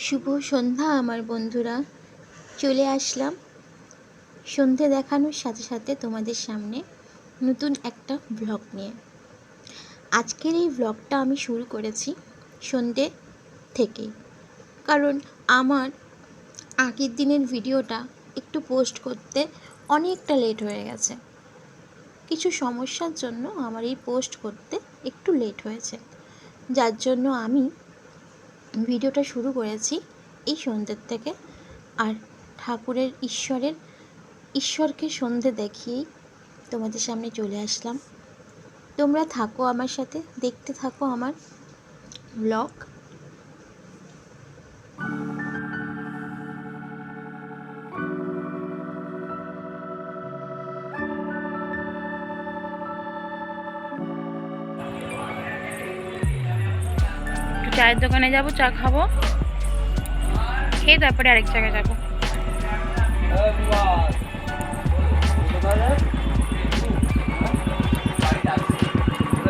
শুভ সন্ধ্যা, আমার বন্ধুরা। চলে আসলাম সন্ধে দেখানোর সাথে সাথে তোমাদের সামনে নতুন একটা ব্লগ নিয়ে। আজকের এই ব্লগটা আমি শুরু করেছি সন্ধে থেকেই। কারণ আমার আগের দিনের ভিডিওটা একটু পোস্ট করতে অনেকটা লেট হয়ে গেছে। কিছু সমস্যার জন্য আমার এই পোস্ট করতে একটু লেট হয়েছে। যার জন্য আমি ভিডিওটা শুরু করেছি এই সন্ধ্যের থেকে। আর ঠাকুরের ঈশ্বরের, ঈশ্বরকে সন্ধে দেখিয়েই তোমাদের সামনে চলে আসলাম। তোমরা থাকো আমার সাথে, দেখতে থাকো আমার ব্লগ চায়ের দোকানে যাব, চা খাব। খেয়ে তারপরে আরেক জায়গায় যাব।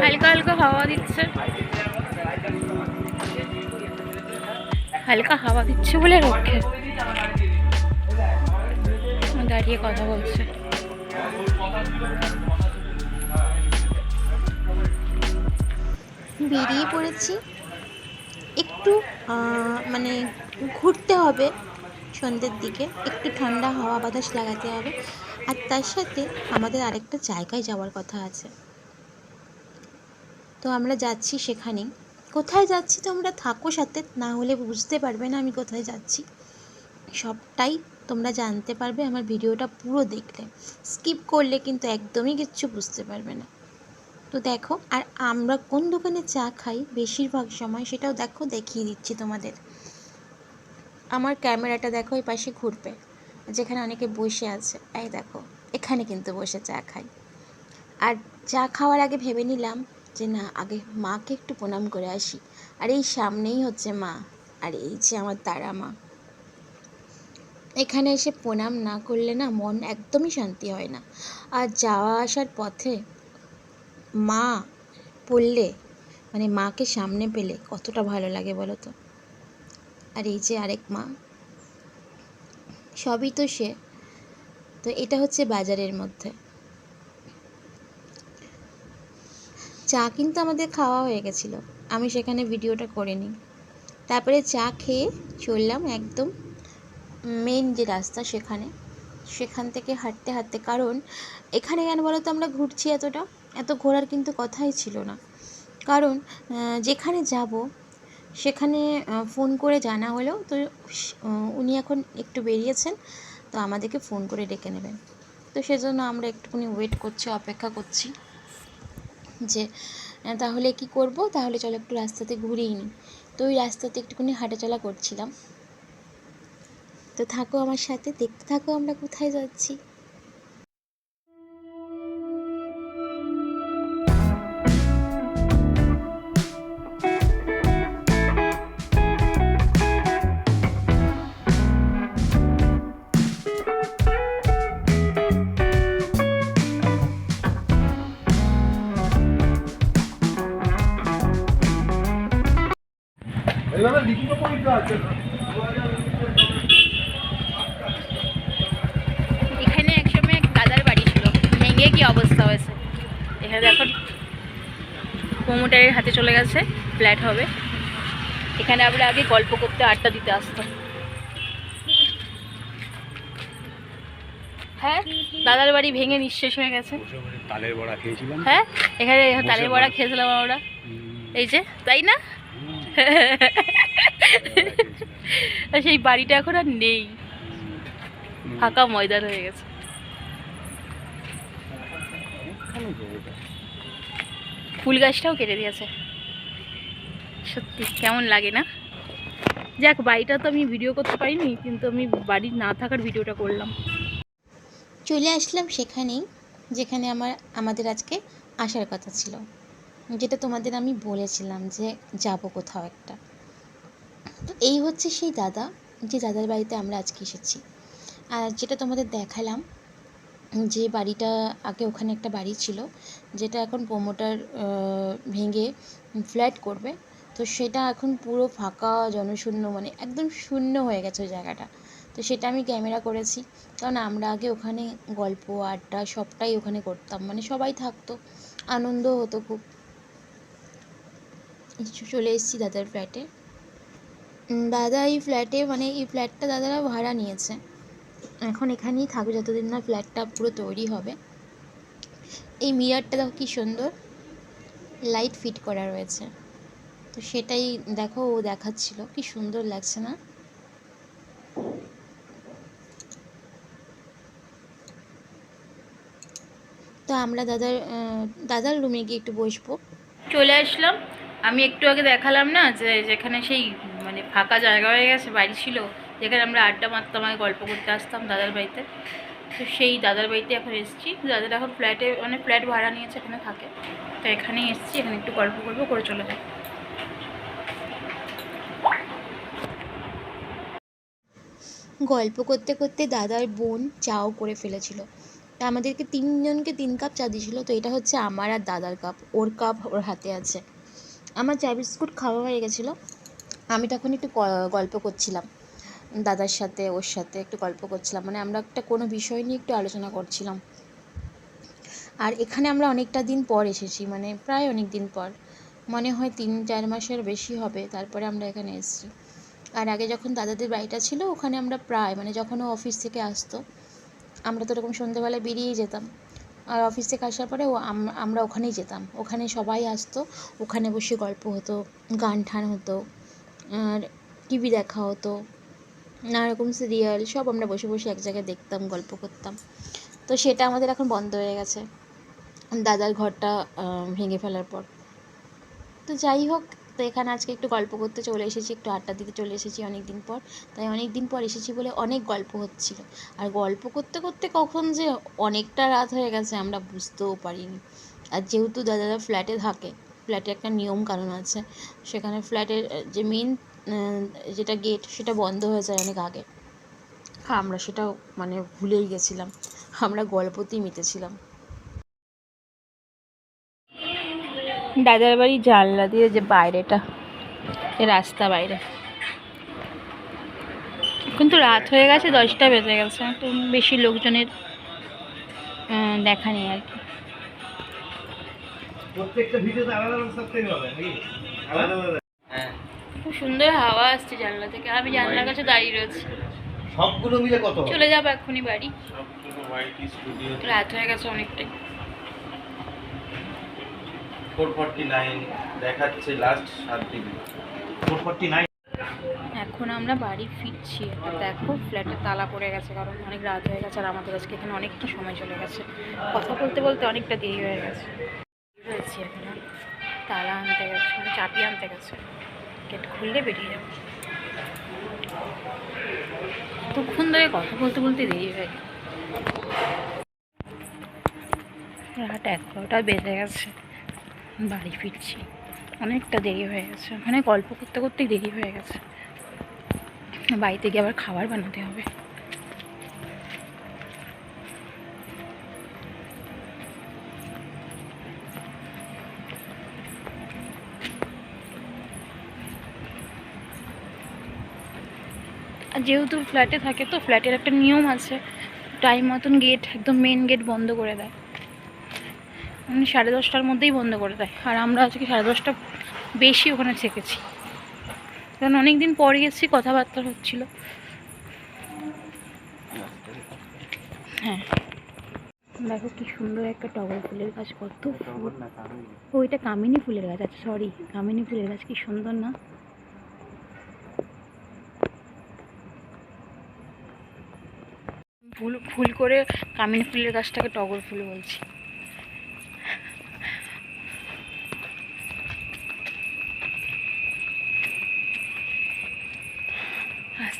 হালকা হালকা হাওয়া দিচ্ছে। হালকা হাওয়া দিচ্ছে বলে রক্ষে দাঁড়িয়ে কথা বলছে। বেরিয়ে পড়েছি। একটু মানে ঘুরতে হবে সন্ধ্যের দিকে, একটু ঠান্ডা হাওয়া বাতাস লাগাতে হবে। আর তার সাথে আমাদের আরেকটা জায়গায় যাওয়ার কথা আছে। তো আমরা যাচ্ছি সেখানেই। কোথায় যাচ্ছি তোমরা থাকো সাথে, না হলে বুঝতে পারবে না আমি কোথায় যাচ্ছি। সবটাই তোমরা জানতে পারবে, আমার ভিডিওটা পুরো দেখলে। স্কিপ করলে কিন্তু একদমই কিচ্ছু বুঝতে পারবে না। তো দেখো, আর আমরা কোন দোকানে চা খাই বেশিরভাগ সময় সেটাও দেখো, দেখিয়ে দিচ্ছি তোমাদের। আমার ক্যামেরাটা দেখো, এই পাশে ঘুরবে, যেখানে অনেকে বসে আছে। এই দেখো, এখানে কিন্তু বসে চা খাই। আর চা খাওয়ার আগে ভেবে নিলাম যে না, আগে মাকে একটু প্রণাম করে আসি। আর এই সামনেই হচ্ছে মা, আর এই যে আমার তারা মা। এখানে এসে প্রণাম না করলে না মন একদমই শান্তি হয় না। আর যাওয়া আসার পথে মা পড়লে মানে মাকে সামনে পেলে কতটা ভালো লাগে বলো তো? আর এই যে আরেক মা, সবই তো সে। তো এটা হচ্ছে বাজারের মধ্যে। চা কিন্তু আমাদের খাওয়া হয়ে গেছিল। আমি সেখানে ভিডিওটা করে নিই। তারপরে চা খেয়ে চললাম একদম মেন যে রাস্তা সেখানে। সেখান থেকে হাঁটতে হাঁটতে, কারণ এখানে কেন বলো তো আমরা ঘুরছি এতটা? এত ঘোরার কিন্তু কথাই ছিল না। কারণ যেখানে যাব, সেখানে ফোন করে জানা হলেও তো উনি এখন একটু বেরিয়েছেন, তো আমাদেরকে ফোন করে ডেকে নেবেন। তো সেজন্য আমরা একটুখানি ওয়েট করছি, অপেক্ষা করছি যে তাহলে কি করব? তাহলে চলো একটু রাস্তাতে ঘুরেই নিই তো ওই রাস্তাতে একটুখানি হাঁটাচলা করছিলাম। তো থাকো আমার সাথে, দেখতে থাকো আমরা কোথায় যাচ্ছি। চলে গেছে ফ্ল্যাট হবে। এখানে আমরা আগে গল্প করতে আড্ডা দিতে আসতাম হ্যাঁ দাদার বাড়ি ভেঙে নিঃশেষ হয়ে গেছে। তালের বড়া খেয়েছিলাম। হ্যাঁ এখানে তালের বড়া। খেয়েছিলাম আমরা। এই যে তাই না? সেই বাড়িটা এখন আর নেই। ফাঁকা ময়দান হয়ে গেছে। ফুল গাছটাও কেটে দিয়েছে। সত্যি কেমন লাগে না? যাক, বাড়িটা তো আমি ভিডিও করতে পারিনি, কিন্তু আমি বাড়ি না থাকার ভিডিওটা করলাম। চলে আসলাম সেখানেই, যেখানে আমার, আমাদের আজকে আসার কথা ছিল। যেটা তোমাদের আমি বলেছিলাম যে যাব কোথাও একটা। তো এই হচ্ছে সেই দাদা, যে দাদার বাড়িতে আমরা আজকে এসেছি। আর যেটা তোমাদের দেখালাম, যে বাড়িটা আগে ওখানে একটা বাড়ি ছিল, যেটা এখন প্রোমোটার ভেঙে ফ্ল্যাট করবে। তো সেটা এখন পুরো ফাঁকা জনশূন্য মানে একদম শূন্য হয়ে গেছে ওই জায়গাটা। তো সেটা আমি ক্যামেরা করেছি। কারণ আমরা আগে ওখানে গল্প, আড্ডা সবটাই ওখানে করতাম। মানে সবাই থাকতো, আনন্দ হতো খুব। চলে এসেছি দাদার ফ্ল্যাটে দাদা এই ফ্ল্যাটে মানে এই ফ্ল্যাটটা দাদারা ভাড়া নিয়েছে। এখন এখানেই থাকবে, যতদিন না ফ্ল্যাটটা পুরো তৈরি হবে। এই মিরারটা দেখো কি সুন্দর। লাইট ফিট করা রয়েছে। তো সেটাই দেখো ও দেখাচ্ছিল। কি সুন্দর লাগছে না? তো আমরা দাদার দাদার রুমে গিয়ে একটু বসবো। চলে আসলাম। আমি একটু আগে দেখালাম না যে, যেখানে সেই মানে ফাঁকা জায়গা হয়ে গেছে, বাড়ি ছিল, যেখানে আমরা আড্ডা মারতাম আগে গল্প করতে আসতাম দাদার বাড়িতে। তো সেই দাদার বাড়িতে এখন এসেছি। দাদার এখন ফ্ল্যাটে মানে ফ্ল্যাট ভাড়া নিয়েছে, এখানে থাকে। তো এখানেই এসেছি, এখানে একটু গল্প করব, করে চলে যাব গল্প করতে করতে দাদার বোন চাও করে ফেলেছিল। তা আমাদেরকে তিনজনকে তিন কাপ চা দিয়েছিল, তো এটা হচ্ছে আমার আর দাদার কাপ। ওর কাপ ওর হাতে আছে। আমার চা বিস্কুট খাওয়া হয়ে গেছিল। আমি তখন একটু গল্প করছিলাম। দাদার সাথে, ওর সাথে একটু গল্প করছিলাম। মানে আমরা একটা কোনো বিষয় নিয়ে একটু আলোচনা করছিলাম। আর এখানে আমরা অনেকটা দিন পর এসেছি মানে প্রায় অনেক দিন পর। মনে হয় তিন, চার মাসের বেশি হবে, তারপরে আমরা এখানে এসেছি। আর আগে যখন দাদাদের বাড়িটা ছিল, ওখানে আমরা প্রায় মানে যখন ও অফিস থেকে আসতো, আমরা তো এরকম সন্ধ্যেবেলা বেরিয়েই যেতাম। আর অফিস থেকে আসার পরে ও আম- আমরা ওখানেই যেতাম। ওখানে সবাই আসতো, ওখানে বসে গল্প হতো, গান ঠান হতো, আর টিভি দেখা হতো, নানা রকম সিরিয়াল সব আমরা বসে বসে এক জায়গায় দেখতাম, গল্প করতাম। তো সেটা আমাদের এখন বন্ধ হয়ে গেছে। দাদার ঘরটা ভেঙে ফেলার পর। তো যাই হোক তো এখানে আজকে একটু গল্প করতে চলে এসেছি, একটু আড্ডা দিতে চলে এসেছি অনেক দিন পর। তাই অনেক দিন পর এসেছি বলে অনেক গল্প হচ্ছিল। আর গল্প করতে করতে কখন যে অনেকটা রাত হয়ে গেছে আমরা বুঝতেও পারিনি। আর যেহেতু দাদারা ফ্ল্যাটে থাকে ফ্ল্যাটে একটা নিয়ম কানুন আছে, সেখানে ফ্ল্যাটের যে মেন যেটা গেট সেটা বন্ধ হয়ে যায় অনেক আগে। আমরা সেটা মানে ভুলেই গেছিলাম। আমরা গল্পতেই মেতেছিলাম দাদার বাড়ি জানলা দিয়ে যে বাইরেটা রাস্তা বাইরে। কিন্তু রাত হয়ে গেছে দশটা বেজে গেছে। তো বেশি লোকজনের দেখা নেই আর কি। হ্যাঁ। খুব সুন্দর হাওয়া আসছে জানলা থেকে। আমি জানলার কাছে দাঁড়িয়ে রয়েছি। সবগুলো মিলে কত? চলে যাব এক্ষুনি বাড়ি। রাত হয়ে গেছে অনেকটাই। দেখাচ্ছে লাস্ট সাত দিন। Four forty nine? এখন আমরা বাড়ি ফিরছি। দেখো ফ্ল্যাটে তালা পড়ে গেছে, কারণ অনেক রাত হয়ে গেছে আর আমাদের আজকে এখানে অনেকটা সময় চলে গেছে। কথা বলতে বলতে অনেকটা দেরি হয়ে গেছে। হয়েছি এখন তালা আনতে গেছে মানে আনতে গেছে। গেট খুললে বেরিয়ে যাব। এতক্ষণ ধরে কথা বলতে বলতে দেরি হয়ে গেছে রাত এগারোটা বেজে গেছে। বাড়ি ফিরছি। অনেকটা দেরি হয়ে গেছে। ওখানে গল্প করতে করতেই দেরি হয়ে গেছে। বাড়িতে গিয়ে আবার খাবার বানাতে হবে। যেহেতু ফ্ল্যাটে থাকে তো ফ্ল্যাটের একটা নিয়ম আছে। টাইম মতন গেট একদম মেন গেট বন্ধ করে দেয়। মানে সাড়ে দশটার মধ্যেই বন্ধ করে দেয়। আর আমরা আজকে সাড়ে দশটা বেশি ওখানে থেকেছি। কারণ অনেক দিন পরে এসেছি, কথাবার্তা হচ্ছিল। হ্যাঁ। দেখো কি সুন্দর একটা টগর ফুলের গাছ, কত ফুল। ও, এটা কামিনী ফুলের গাছ আচ্ছা সরি কামিনী ফুলের গাছ, কি সুন্দর না? ফুল ফুল করে কামিনী ফুলের গাছটাকে টগর ফুল বলছি।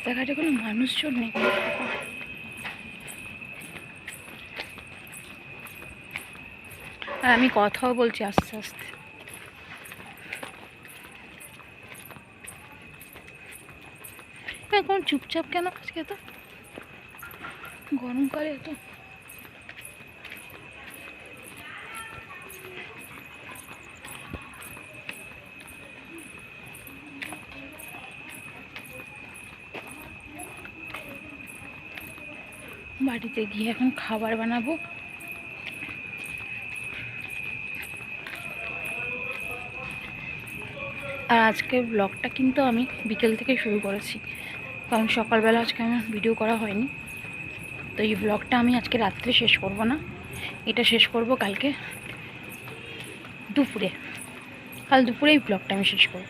রাস্তাঘাটে কোনো মানুষজন নেই। আর আমি কথাও বলছি আস্তে আস্তে। এখন চুপচাপ কেন আজকে তো গরমকালে তো বাড়িতে গিয়ে এখন খাবার বানাবো। আর আজকে ব্লগটা কিন্তু আমি বিকেল থেকে শুরু করেছি। কারণ সকালবেলা আজকে আমার ভিডিও করা হয়নি। তো এই ব্লগটা আমি আজকে রাত্রে শেষ করব না। এটা শেষ করব কালকে দুপুরে। কাল দুপুরে এই ব্লগটা আমি শেষ করব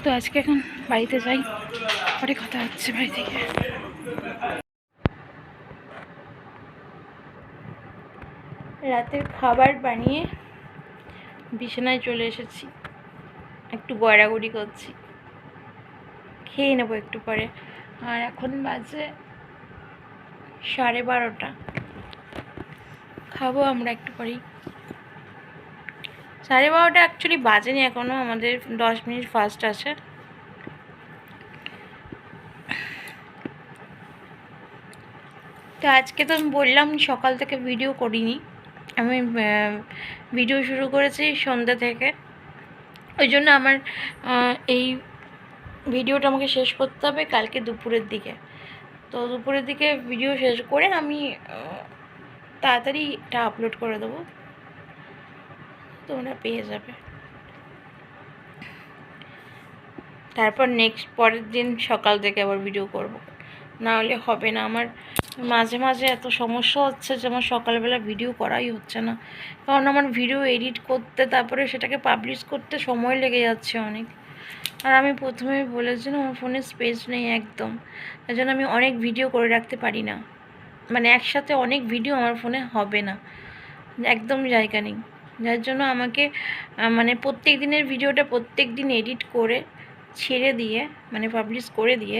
তো আজকে এখন বাড়িতে যাই। পরে কথা হচ্ছে বাড়ি থেকে। রাতের খাবার বানিয়ে বিছানায় চলে এসেছি। একটু গড়াগড়ি করছি। খেয়ে নেব একটু পরে। আর এখন বাজে সাড়ে বারোটা। খাব আমরা একটু পরেই। সাড়ে বারোটা অ্যাকচুয়ালি বাজেনি এখনও আমাদের দশ মিনিট ফার্স্ট আছে। তো আজকে তো আমি বললাম সকাল থেকে ভিডিও করিনি। আমি ভিডিও শুরু করেছি সন্ধ্যা থেকে। ওই জন্য আমার এই ভিডিওটা আমাকে শেষ করতে হবে কালকে দুপুরের দিকে। তো দুপুরের দিকে ভিডিও শেষ করে আমি তাড়াতাড়ি এটা আপলোড করে দেবো। তোমরা পেয়ে যাবে। তারপর নেক্সট পরের দিন সকাল থেকে আবার ভিডিও করব। না হলে হবে না। আমার মাঝে মাঝে এত সমস্যা হচ্ছে যে আমার সকালবেলা ভিডিও করাই হচ্ছে না। কারণ আমার ভিডিও এডিট করতে, তারপরে সেটাকে পাবলিশ করতে সময় লেগে যাচ্ছে অনেক। আর আমি প্রথমেই বলেছি না, আমার ফোনে স্পেস নেই একদম। তাই জন্য আমি অনেক ভিডিও করে রাখতে পারি না। মানে একসাথে অনেক ভিডিও আমার ফোনে হবে না। একদম জায়গা নেই। যার জন্য আমাকে মানে প্রত্যেক দিনের ভিডিওটা প্রত্যেক দিন এডিট করে ছেড়ে দিয়ে মানে পাবলিশ করে দিয়ে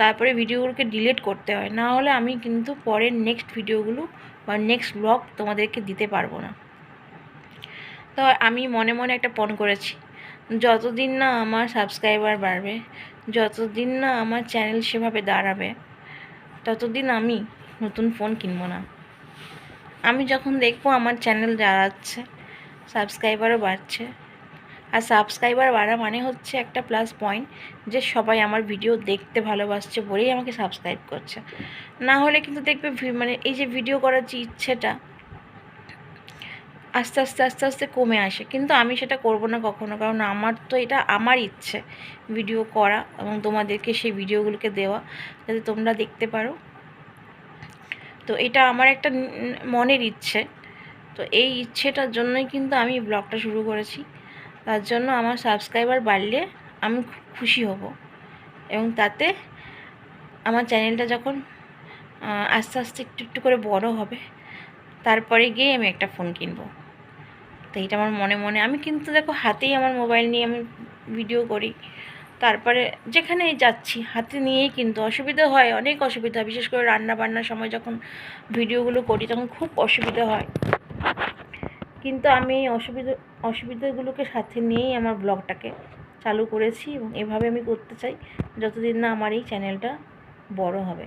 তারপরে ভিডিওগুলোকে ডিলিট করতে হয়। না হলে আমি কিন্তু পরের নেক্সট ভিডিওগুলো বা নেক্সট ব্লগ তোমাদেরকে দিতে পারব না। তো আমি মনে মনে একটা পণ করেছি, যতদিন না আমার সাবস্ক্রাইবার বাড়বে, যতদিন না আমার চ্যানেল সেভাবে দাঁড়াবে, ততদিন আমি নতুন ফোন কিনবো না। আমি যখন দেখব আমার চ্যানেল দাঁড়াচ্ছে সাবস্ক্রাইবারও বাড়ছে। আর সাবস্ক্রাইবার বাড়া মানে হচ্ছে একটা প্লাস পয়েন্ট যে সবাই আমার ভিডিও দেখতে ভালোবাসছে বলেই আমাকে সাবস্ক্রাইব করছে। না হলে কিন্তু দেখবে মানে এই যে ভিডিও করার যে ইচ্ছেটা আস্তে আস্তে আস্তে আস্তে কমে আসে। কিন্তু আমি সেটা করব না কখনো, কারণ আমার তো এটা আমার ইচ্ছে ভিডিও করা এবং তোমাদেরকে সেই ভিডিওগুলোকে দেওয়া, যাতে তোমরা দেখতে পারো। তো এটা আমার একটা মনের ইচ্ছে। তো এই ইচ্ছেটার জন্যই কিন্তু আমি ব্লগটা শুরু করেছি। তার জন্য আমার সাবস্ক্রাইবার বাড়লে আমি খুব খুশি হব। এবং তাতে আমার চ্যানেলটা যখন আস্তে আস্তে একটু একটু করে বড় হবে, তারপরে গিয়ে আমি একটা ফোন কিনবো। তো এটা আমার মনে মনে, আমি কিন্তু দেখো হাতেই আমার মোবাইল নিয়ে আমি ভিডিও করি। তারপরে যেখানে যাচ্ছি, হাতে নিয়েই কিন্তু অসুবিধা হয়, অনেক অসুবিধা বিশেষ করে রান্না বান্নার সময় যখন ভিডিওগুলো করি, তখন খুব অসুবিধা হয়। কিন্তু আমি এই অসুবিধা, অসুবিধাগুলোকে সাথে নিয়েই আমার ব্লগটাকে চালু করেছি এবং এভাবে আমি করতে চাই যতদিন না আমার এই চ্যানেলটা বড় হবে।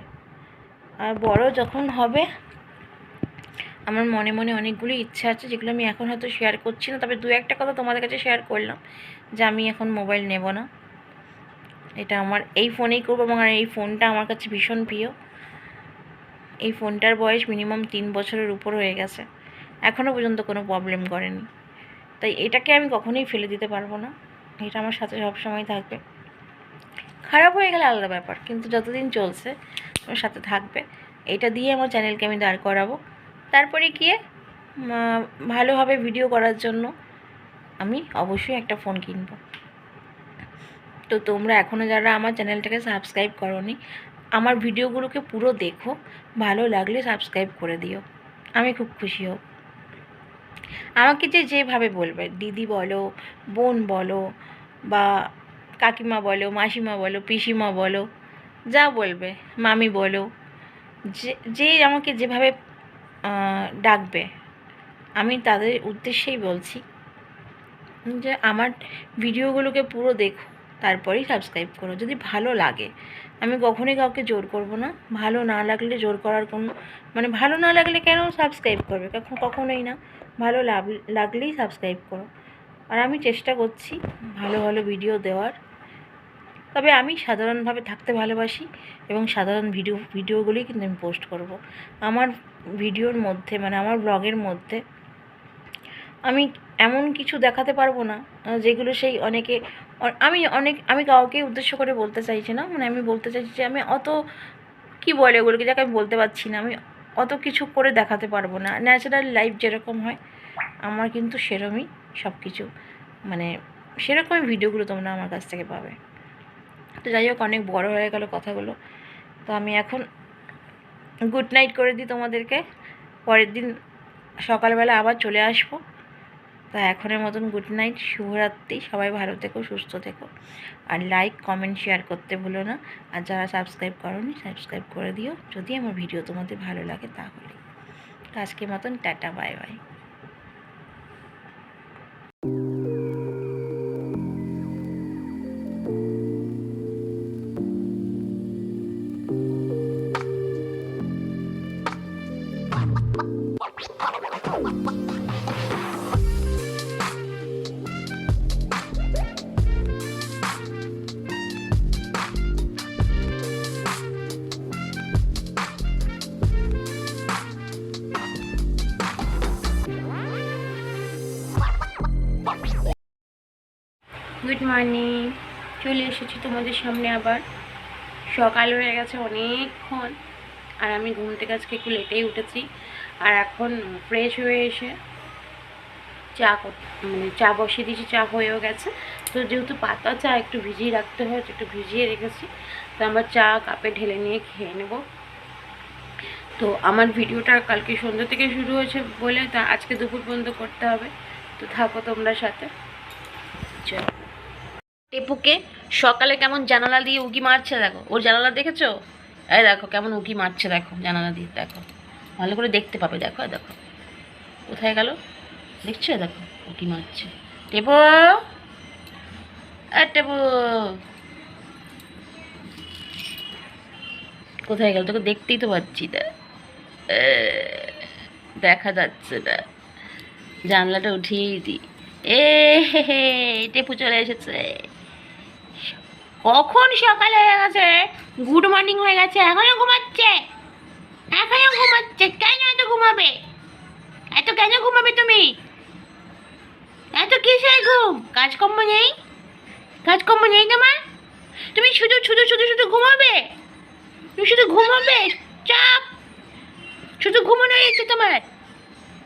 আর বড় যখন হবে, আমার মনে মনে অনেকগুলি ইচ্ছা আছে যেগুলো আমি এখন হয়তো শেয়ার করছি না, তবে দু একটা কথা তোমাদের কাছে শেয়ার করলাম যে আমি এখন মোবাইল নেব না। এটা আমার, এই ফোনেই করব এবং এই ফোনটা আমার কাছে ভীষণ প্রিয়। এই ফোনটার বয়স মিনিমাম তিন বছরের উপর হয়ে গেছে। এখনও পর্যন্ত কোনো প্রবলেম করেনি। তাই এটাকে আমি কখনোই ফেলে দিতে পারব না। এটা আমার সাথে সবসময় থাকবে। খারাপ হয়ে গেলে আলাদা ব্যাপার, কিন্তু যতদিন চলছে আমার সাথে থাকবে। এটা দিয়ে আমার চ্যানেলকে আমি দাঁড় করাবো। তারপরে গিয়ে ভালোভাবে ভিডিও করার জন্য আমি অবশ্যই একটা ফোন কিনবো। তো তোমরা এখনও যারা আমার চ্যানেলটাকে সাবস্ক্রাইব করোনি, আমার ভিডিওগুলোকে পুরো দেখো। ভালো লাগলে সাবস্ক্রাইব করে দিও। আমি খুব খুশি হব। আমাকে যে যেভাবে বলবে, দিদি বলো, বোন বলো, বা কাকিমা বলো, মাসিমা বলো, পিসিমা বলো, যা বলবে, মামি বলো, যে যে আমাকে যেভাবে ডাকবে, আমি তাদের উদ্দেশ্যেই বলছি যে আমার ভিডিওগুলোকে পুরো দেখো, তারপরেই সাবস্ক্রাইব করো। যদি ভালো লাগে আমি কখনোই কাউকে জোর করব না। ভালো না লাগলে জোর করার কোনো মানে ভালো না লাগলে কেন সাবস্ক্রাইব করবে? কখন কখনোই না। ভালো লাগ- লাগলেই সাবস্ক্রাইব করো। আর আমি চেষ্টা করছি ভালো ভালো ভিডিও দেওয়ার। তবে আমি সাধারণভাবে থাকতে ভালোবাসি এবং সাধারণ ভিডিও ভিডিওগুলোই কিন্তু আমি পোস্ট করব। আমার ভিডিওর মধ্যে মানে আমার ব্লগের মধ্যে আমি এমন কিছু দেখাতে পারব না যেগুলো সেই অনেকে আমি অনেক, আমি কাউকে উদ্দেশ্য করে বলতে চাইছি না মানে আমি বলতে চাইছি যে আমি অত, কি বলে ওগুলোকে, যাকে আমি বলতে পারছি না, আমি অত কিছু করে দেখাতে পারব না। ন্যাচারাল লাইফ যেরকম হয়, আমার কিন্তু সেরকমই সব কিছু মানে সেরকমই ভিডিওগুলো তোমরা আমার কাছ থেকে পাবে। তো যাই হোক, অনেক বড় হয়ে গেল কথাগুলো। তো আমি এখন গুড নাইট করে দিই তোমাদেরকে, পরের দিন সকালবেলা আবার চলে আসব। তো এখনের মতন গুড নাইট শুভরাত্রি, সবাই ভালো থেকো, সুস্থ থেকো। আর লাইক কমেন্ট শেয়ার করতে ভুলো না। আর যারা সাবস্ক্রাইব করোনি সাবস্ক্রাইব করে দিও। যদি আমার ভিডিও তোমাদের ভালো লাগে তাহলে। আজকের মতন, tata bye bye good morning. চলে এসেছি তোমাদের সামনে আবার। সকাল হয়ে গেছে অনেকক্ষণ। আর আমি ঘুম থেকে আজকে একটু লেটেই উঠেছি। আর এখন ফ্রেশ হয়ে এসে চা মানে চা বসিয়ে দিয়েছি, চা হয়েও গেছে। তো যেহেতু পাতা চা একটু ভিজিয়ে রাখতে হয় একটু ভিজিয়ে রেখেছি। তো আমরা চা কাপে ঢেলে নিয়ে খেয়ে নেব। তো আমার ভিডিওটা কালকে সন্ধ্যা থেকে শুরু হয়েছে বলে তা আজকে দুপুর পর্যন্ত করতে হবে। তো থাকো তোমরা সাথে। চলো। টেপুকে সকালে কেমন জানালা দিয়ে উকি মারছে দেখো। ওর জানালা দেখেছ? এই দেখো কেমন উকি মারছে দেখো জানালা দিয়ে দেখো। ভালো করে দেখতে পাবে দেখো দেখো। কোথায় গেল? দেখছ দেখো উকি মারছে। টেপু! এই টেপু! কোথায় গেল? তোকে দেখতেই তো পাচ্ছি এ, দেখা যাচ্ছে না। জানলাটা উঠিয়েই দিই। এ হে হে টেপু চলে এসেছে। কখন সকাল হয়ে গেছে? গুড মর্নিং হয়ে গেছে এখনও ঘুমাচ্ছে। এখনও ঘুমাচ্ছে, কেন এত ঘুমাবে? এত কেন ঘুমাবে তুমি? এত কিসের ঘুম? কাজকর্ম নেই? কাজকর্ম নেই তোমার? তুমি শুধু শুধু শুধু শুধু ঘুমাবে? তুমি শুধু ঘুমাবে? চাপ শুধু ঘুমানো হয়েছে তোমার?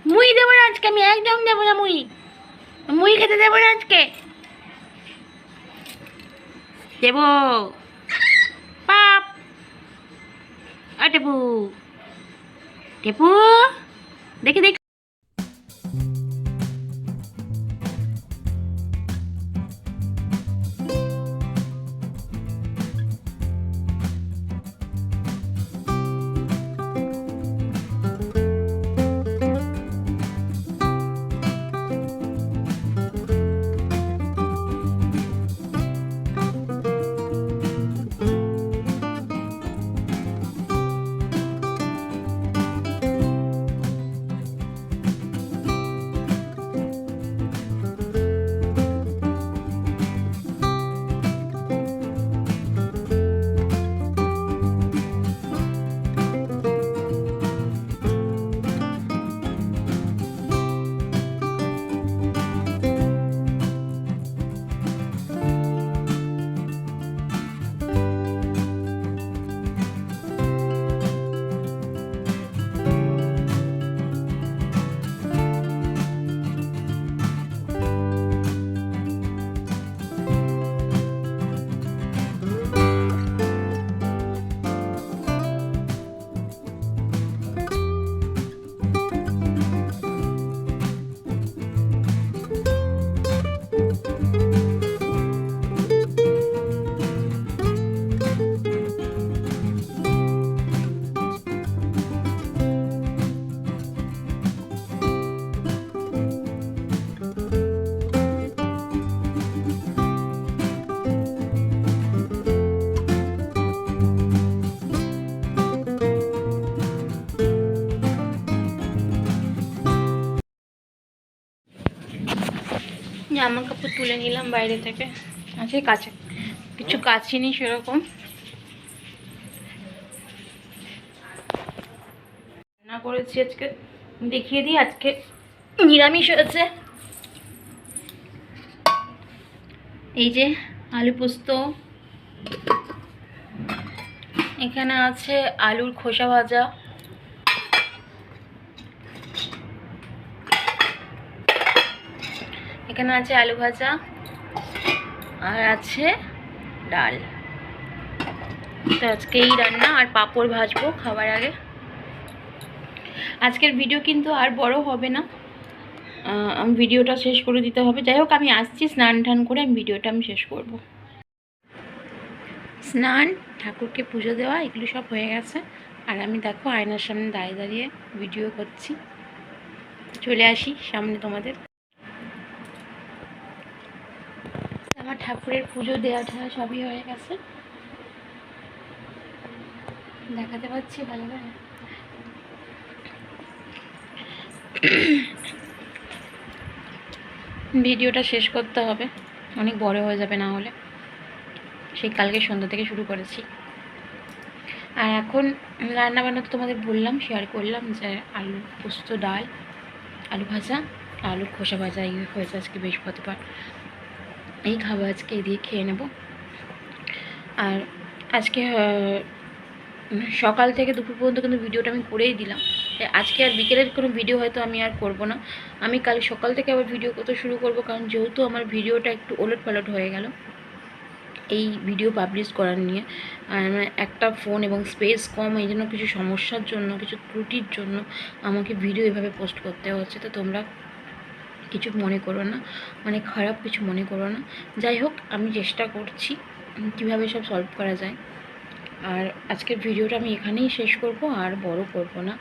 মুই দেবো না আজকে, আমি একদম দেবো না মুই। মুই খেতে দেবো না আজকে। দেবো। পাপ। আর টেপু। টেপু দেখি দেখি। জামা কাপড় তুলে নিলাম বাইরে থেকে। আছে কাছে কিছু কাচিনি সেরকম। রান্না করেছি আজকে। দেখিয়ে দিই আজকে। নিরামিষ হয়েছে। এই যে আলু পোস্ত। এখানে আছে আলুর খোসা ভাজা। এখানে আছে আলু ভাজা আর আছে ডাল। তো আজকে এই রান্না আর পাঁপড় ভাজবো খাবার আগে। আজকের ভিডিও কিন্তু আর বড় হবে না। আমি ভিডিওটা শেষ করে দিতে হবে। যাই হোক, আমি আসছি স্নান টান করে আমি ভিডিওটা আমি শেষ করব। স্নান, ঠাকুরকে পুজো দেওয়া, এগুলো সব হয়ে গেছে। আর আমি দেখো আয়নার সামনে দাঁড়িয়ে দাঁড়িয়ে ভিডিও করছি। চলে আসি সামনে তোমাদের। আমার ঠাকুরের পুজো দেওয়া ঠেওয়া সবই হয়ে গেছে। দেখাতে পাচ্ছি, ভালো করে? ভিডিওটা শেষ করতে হবে, অনেক বড় হয়ে যাবে না হলে। সেই কালকে সন্ধ্যা থেকে শুরু করেছি। আর এখন রান্না বান্না তো তোমাদের বললাম শেয়ার করলাম যে আলু পোস্ত, ডাল, আলু ভাজা আলু খোসা ভাজা, এই হয়েছে আজকে বৃহস্পতিবার। এই খাব আজকে দিয়ে খেয়ে নেব। আর আজকে সকাল থেকে দুপুর পর্যন্ত কিন্তু ভিডিওটা আমি করেই দিলাম। আজকে আর বিকেলের কোনো ভিডিও হয়তো আমি আর করব না। আমি কাল সকাল থেকে আবার ভিডিও করতে শুরু করব, কারণ যেহেতু আমার ভিডিওটা একটু ওলট পালট হয়ে গেল, এই ভিডিও পাবলিশ করার নিয়ে। একটা ফোন এবং স্পেস কম, এই জন্য কিছু সমস্যার জন্য, কিছু ত্রুটির জন্য আমাকে ভিডিও এভাবে পোস্ট করতে হচ্ছে। তো তোমরা কিছু মনে করো না মানে খারাপ কিছু মনে করো না। যাই হোক, আমি চেষ্টা করছি কীভাবে সব সলভ করা যায়। আর আজকের ভিডিওটা আমি এখানেই শেষ করব, আর বড় করব না।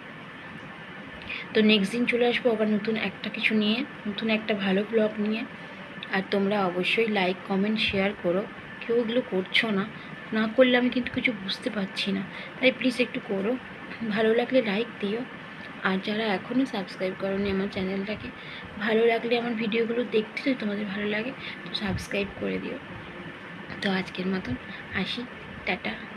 তো নেক্সট দিন চলে আসব আবার নতুন একটা কিছু নিয়ে, নতুন একটা ভালো ব্লগ নিয়ে। আর তোমরা অবশ্যই লাইক কমেন্ট শেয়ার করো। কেউ এগুলো করছ না না করলে আমি কিন্তু কিছু বুঝতে পারছি না। তাই প্লিজ একটু করো। ভালো লাগলে লাইক দিও। আর যারা এখনও সাবস্ক্রাইব করেনি আমার চ্যানেলটাকে ভালো লাগলে আমার ভিডিওগুলো দেখতে যদি তোমাদের ভালো লাগে, তো সাবস্ক্রাইব করে দিও। তো আজকের মতন আসি, টাটা।